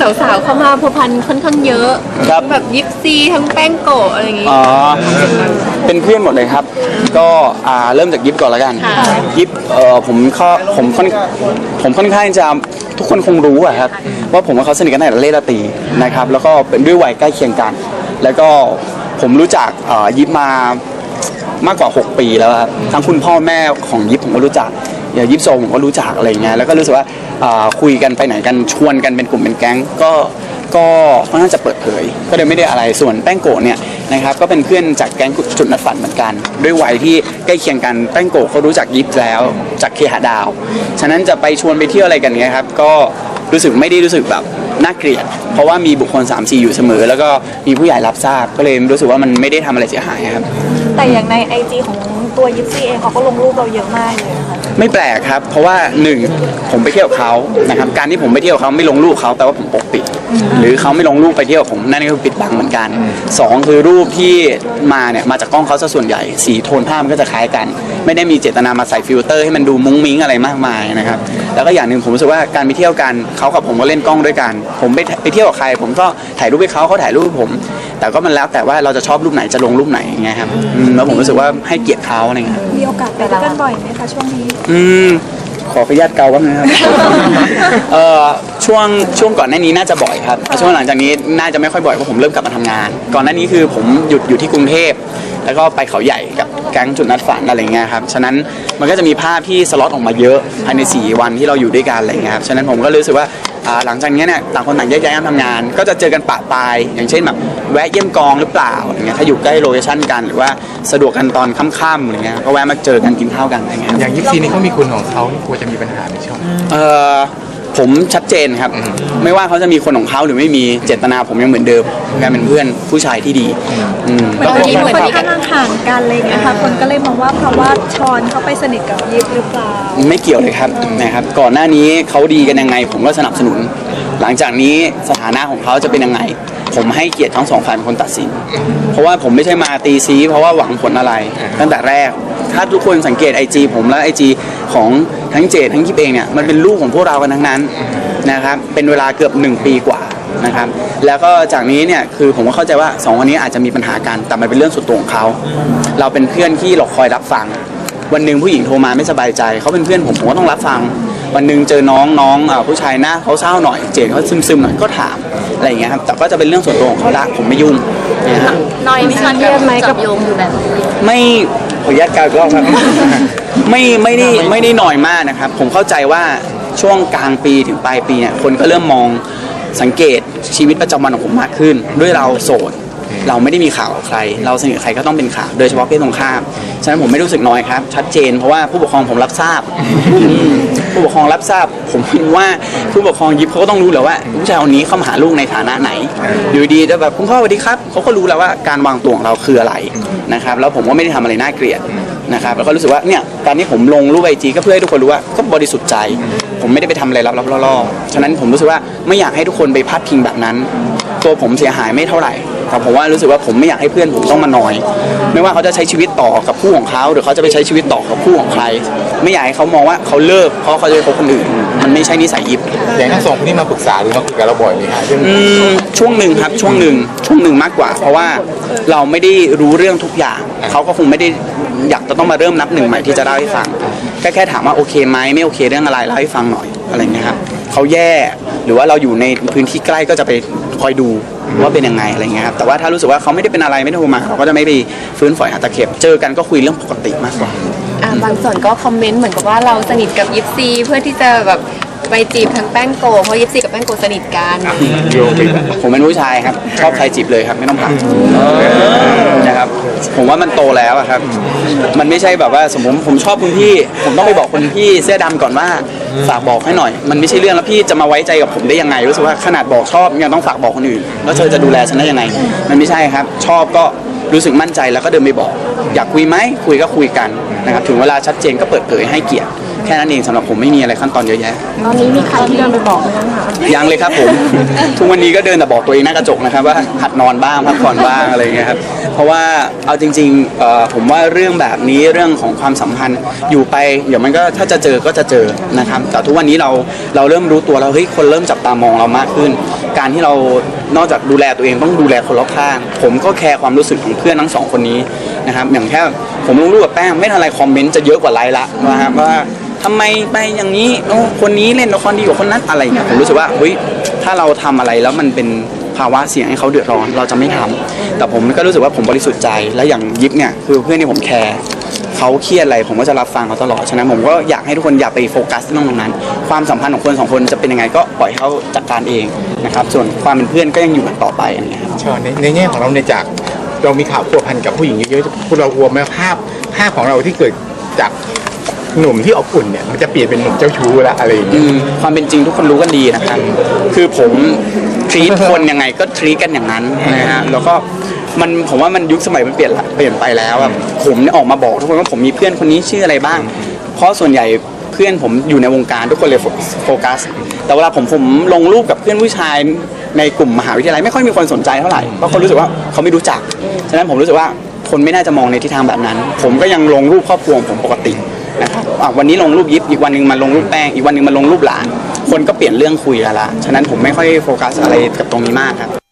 สาวๆเข้ามาพัวพันค่อนข้างเยอะครับ ทั้งแบบยิปซีทั้งแป้งโกะอะไรอย่างงี้ อ๋อ เป็นเพื่อนหมดเลยครับ ก็อ่าเริ่มจากยิปก่อนแล้วกัน ค่ะ ยิปเอ่อผมข้อผมค่อนผมค่อนข้างจะทุกคนคงรู้อะครับว่าผมกับเขาสนิทกันตั้งแต่เล่นดนตรีนะครับ แล้วก็เป็นด้วยวัยใกล้เคียงกัน แล้วก็ผมรู้จักเอ่อยิปมามากกว่า 6 ปีแล้วครับทั้งคุณพ่อแม่ของยิปผมก็รู้จัก อย่างยิปโซผมก็รู้จักอะไรอย่างเงี้ยแล้วก็รู้สึกว่าคุยกันไปไหนกันชวนกันเป็นกลุ่มเป็นแก๊งก็ก็ค่อนข้างจะเปิดเผย ก็เลยไม่ได้อะไรส่วนแป้งโกะเนี่ยนะครับก็เป็นเพื่อนจากแก๊งจุดนัดฝันเหมือนกัน ด้วยวัยที่ใกล้เคียงกันแป้งโกะเขารู้จักยิปแล้วจากเคหะดาว ฉะนั้นจะไปชวนไปเที่ยวอะไรกันเงี้ยครับก็รู้สึกไม่ได้รู้สึกแบบน่าเกลียด เพราะว่ามีบุคคล 3 4 อยู่เสมอ แล้วก็มีผู้ใหญ่รับทราบก็เลยรู้สึกว่ามันไม่ได้ทำอะไรเสียหายครับ แต่อย่างในไอจีของตัวยิปซีเองเขาก็ลงรูปเราเยอะมากเลยนะคะ ไม่แปลกครับ เพราะว่าหนึ่งผมไปเที่ยวเขานะครับการที่ผมไปเที่ยวเขาไม่ลงรูปเขาแปลว่าผมปกปิด หรือเขาไม่ลงรูปไปเที่ยวผมนั่นก็คือปิดบังเหมือนกันสองคือรูปที่มาเนี่ยมาจากกล้องเขาซะส่วนใหญ่ สีโทนภาพมันก็จะคล้ายกัน ไม่ได้มีเจตนามาใส่ฟิลเตอร์ให้มันดูมุ้งมิ้งอะไรมากมายนะครับแล้วก็อย่างหนึ่งผมรู้สึกว่าการไปเที่ยวกันเขากับผมก็เล่นกล้องด้วยกัน ผมไปไปเที่ยวกับใคร ผมก็ถ่ายรูปให้เขาเขาถ่ายรูปให้ผม แต่ก็มันแล้วแต่ว่าเราจะชอบรูปไหนจะลงรูปไหนอย่างเงี้ยครับอืมแล้วผมรู้สึกว่าให้เกียรติเขาอะไรเงี้ยมีโอกาสไปด้วยกันบ่อยไหมคะช่วงนี้ อืมขออนุญาตเกาบ้างนะครับ เอ่อช่วงช่วงก่อนหน้านี้น่าจะบ่อยครับช่วงหลังจากนี้น่าจะไม่ค่อยบ่อยเพราะผมเริ่มกลับมาทำงาน ก่อนหน้านี้คือผมหยุดอยู่ที่กรุงเทพ แล้วก็ไปเขาใหญ่กับแก๊งจุดนัดฝันอะไรเงี้ยครับ ฉะนั้นมันก็จะมีภาพที่สล็อตออกมาเยอะภายใน4วันที่เราอยู่ด้วยกันอะไรเงี้ยครับ ฉะนั้นผมก็รู้สึกว่า อ่าหลังจากนี้เนี่ยต่างคนต่างแยกย้ายกันทำงาน ก็จะเจอกันปะปลาย อย่างเช่นแบบแวะเยี่ยมกองหรือเปล่าอย่างเงี้ยถ้าอยู่ใกล้โลเคชั่นกันหรือว่าสะดวกกันตอนค่ำๆอะไรเงี้ยก็แวะมาเจอกันกินข้าวกันอะไรเงี้ยอย่างยิปซีนี่เขามีคนของเขากลัวจะมีปัญหาในช่องเออ ผมชัดเจนครับ ไม่ว่าเขาจะมีคนของเขาหรือไม่มีเจตนาผมยังเหมือนเดิมการเป็นเพื่อนผู้ชายที่ดีอืมเหมือนวันนี้เหมือนคนที่ข้างห่างๆกันอะไรอย่างเงี้ยค่ะคนก็เลยมองว่าเพราะว่าชอนเขาไปสนิทกับยิปหรือเปล่า ไม่เกี่ยวเลยครับนะครับ ก่อนหน้านี้เขาดีกันยังไง ผมก็สนับสนุน หลังจากนี้สถานะของเขาจะเป็นยังไง ผมให้เกียรติทั้งสองฝ่ายเป็นคนตัดสิน เพราะว่าผมไม่ใช่มาตีซี เพราะว่าหวังผลอะไร ตั้งแต่แรก ถ้าทุกคนสังเกตไอจีผมและไอจีของทั้งเจดทั้งยิปเองเนี่ยมันเป็นลูกของพวกเรากันทั้งนั้นนะครับเป็นเวลาเกือบ 1 ปีกว่านะครับแล้วก็จากนี้เนี่ยคือผมก็เข้าใจว่าสองคนนี้อาจจะมีปัญหากันแต่มันเป็นเรื่องส่วนตัวของเขาเราเป็นเพื่อนที่เราคอยรับฟัง วันหนึ่งผู้หญิงโทรมาไม่สบายใจเขาเป็นเพื่อนผมผมก็ต้องรับฟัง วันหนึ่งเจอน้องน้องเอ่อผู้ชายหน้าเขาเศร้าหน่อยเจนเขาซึมซึมๆหน่อยก็ถามอะไรอย่างเงี้ยครับแต่ก็จะเป็นเรื่องส่วนตัวของเขาละผมไม่ยุ่งนะฮะน้อยไหมคะเครียดไหมกับจับโยงอยู่แบบนี้ไม่ขออนุญาตกล่าวอีกรอบครับไม่ไม่ได้ไม่ได้หน่อยมากนะครับ ผมเข้าใจว่าช่วงกลางปีถึงปลายปีเนี่ยคนก็เริ่มมองสังเกตชีวิตประจำวันของผมมากขึ้น ด้วยเราโสด เราไม่ได้มีข่าวกับใคร เราสนิทกับใครก็ต้องเป็นข่าวโดยเฉพาะเพศตรงข้ามฉะนั้นผมไม่รู้สึกน้อยครับ ชัดเจน เพราะว่าผู้ปกครองผมรับทราบอืมผู้ปกครองรับทราบ ผมว่าผู้ปกครองยิบเขาก็ต้องรู้แหล้วว่าผู้ชายคนนี้เข้ามาหาลูกในฐานะไหน อยู่ดีๆจะแบบคุณพ่อสวัสดีครับเขาก็รู้แล้วว่าการวางตัวของเราคืออะไรนะครับ แล้วผมก็ไม่ได้ทำอะไรน่าเกลียดนะครับแล้วก็รู้สึกว่าเนี่ยการที่ผมลงรูปไอจีก็เพื่อให้ทุกคนรู้ว่าก็บริสุทธิ์ใจ ผมไม่ได้ไปทำอะไรลับๆล่อๆฉะนั้นผมรู้สึกว่าไม่อยากให้ทุกคนไปพาดพิงแบบนั้น ตัวผมเสียหายไม่เท่าไหร่ แต่ผมว่ารู้สึกว่าผมไม่อยากให้เพื่อนผมต้องมานอย ไม่ว่าเขาจะใช้ชีวิตต่อกับคู่ของเขาหรือเขาจะไปใช้ชีวิตต่อกับคู่ของใคร ไม่อยากให้เขามองว่าเขาเลิกเพราะเขาจะไปคบคนอื่น มันไม่ใช่นิสัยยิบอย่างทั้งสองคนนี้มาปรึกษาหรือมาคุยกับเราบ่อยไหมฮะเรื่องอืมช่วงหนึ่งครับช่วงหนึ่งช่วงหนึ่งมากกว่า เพราะว่าเราไม่ได้รู้เรื่องทุกอย่างเขาก็คงไม่ได้อยากจะต้องมาเริ่มนับหนึ่งใหม่ที่จะเล่าให้ฟังแค่แค่ถามว่าโอเคไหมไม่โอเคเรื่องอะไรเล่าให้ฟังหน่อยอะไรเงี้ยครับเขาแย่ หรือว่าเราอยู่ในพื้นที่ใกล้ก็จะไปคอยดูว่าเป็นยังไงอะไรเงี้ยครับแต่ว่าถ้ารู้สึกว่าเขาไม่ได้เป็นอะไรไม่ได้โทรมาเราก็จะไม่ไปฟื้นฝอยหาตะเข็บเจอกันก็คุยเรื่องปกติมากกว่า อ่าบางส่วนก็คอมเมนต์เหมือนกับว่าเราสนิทกับยิปซีเพื่อที่จะแบบ ไปจีบทางแป้งโกะเพราะยิปซีกับแป้งโกะสนิทกันโยงไปแบบผมเป็นผู้ชายครับชอบใครจีบเลยครับไม่ต้องผ่านนะครับผมว่ามันโตแล้วอะครับ มันไม่ใช่แบบว่าสมมติผมชอบคุณพี่ ผมต้องไปบอกคุณพี่เสื้อดำก่อนว่าฝากบอกให้หน่อย มันไม่ใช่เรื่องแล้วพี่จะมาไว้ใจกับผมได้ยังไง รู้สึกว่าขนาดบอกชอบยังต้องฝากบอกคนอื่น แล้วเธอจะดูแลฉันได้ยังไง มันไม่ใช่ครับ ชอบก็รู้สึกมั่นใจแล้วก็เดินไปบอก อยากคุยไหมคุยก็คุยกันนะครับถึงเวลาชัดเจนก็เปิดเผยให้เกียรติ แค่นั้นเองสำหรับผมไม่มีอะไรขั้นตอนเยอะแยะ ตอนนี้มีใครที่เดินไปบอกไหมคะยังเลยครับผม ทุกวันนี้ก็เดินแต่บอกตัวเองหน้ากระจกนะครับว่าหัดนอนบ้างพักผ่อนบ้างอะไรอย่างเงี้ยครับเพราะว่าเอาจริงๆเอ่อผมว่าเรื่องแบบนี้เรื่องของความสัมพันธ์อยู่ไปเดี๋ยวมันก็ถ้าจะเจอก็จะเจอนะครับแต่ทุกวันนี้เราเราเริ่มรู้ตัวแล้วเฮ้ยคนเริ่มจับตามองเรามากขึ้น การที่เรานอกจากดูแลตัวเองต้องดูแลคนรอบข้าง ผมก็แคร์ความรู้สึกของเพื่อนทั้งสองคนนี้นะครับอย่างแค่ผมลงรูปกับแป้งไม่ทันไรคอมเมนต์จะเยอะกว่าไลค์ละนะครับว่าทำไมไปอย่างนี้โอ้คนนี้เล่นละครดีกว่าคนนั้นอะไรเงี้ยผมรู้สึกว่าเฮ้ยถ้าเราทำอะไรแล้วมันเป็นภาวะเสี่ยงให้เขาเดือดร้อนเราจะไม่ทำแต่ผมก็รู้สึกว่าผมบริสุทธิ์ใจและอย่างยิปเนี่ยคือเพื่อนที่ผมแคร์ เขาเครียดอะไรผมก็จะรับฟังเขาตลอดฉะนั้นผมก็อยากให้ทุกคนอย่าไปโฟกัสเรื่องตรงนั้น ความสัมพันธ์ของคนสองคนจะเป็นยังไงก็ปล่อยให้เขาจัดการเองนะครับส่วนความเป็นเพื่อนก็ยังอยู่กันต่อไปอย่างเงี้ยครับชอนในในแง่ของเราในยจากเรามีข่าวพัวพันกับผู้หญิงเยอะๆพวกเรากลัวไหมภาพภาพของเราที่เกิดจาก หนุ่มที่อบอุ่นเนี่ยมันจะเปลี่ยนเป็นหนุ่มเจ้าชู้ละอะไรอย่างอืเงี้ยมความเป็นจริงทุกคนรู้กันดีนะครับ คือผมทรีตคนยังไงก็ทรีตกันอย่างนั้นนะฮะ แล้วก็มันผมว่ามันยุคสมัยมันเปลี่ยนละเปลี่ยนไปแล้วแบบผมเนี่ยออกมาบอกทุกคนว่าผมมีเพื่อนคนนี้ชื่ออะไรบ้าง เพราะส่วนใหญ่เพื่อนผมอยู่ในวงการทุกคนเลยโฟโฟกัส แต่เวลาผมผมลงรูปกับเพื่อนผู้ชายในกลุ่มมหาวิทยาลัยไม่ค่อยมีคนสนใจเท่าไหร่ เพราะเขารู้สึกว่าเขาไม่รู้จัก ฉะนั้นผมรู้สึกว่าคนไม่น่าจะมองในทิศทางแบบนั้น ผมก็ยังลงรูปครอบครัวของผมปกติ นะครับวันนี้ลงรูปยิปอีกวันหนึ่งมันลงรูปแป้งอีกวันหนึ่งมันลงรูปหลาน คนก็เปลี่ยนเรื่องคุยกันละฉะนั้นผมไม่ค่อยโฟกัสอะไรกับตรงนี้มากครับ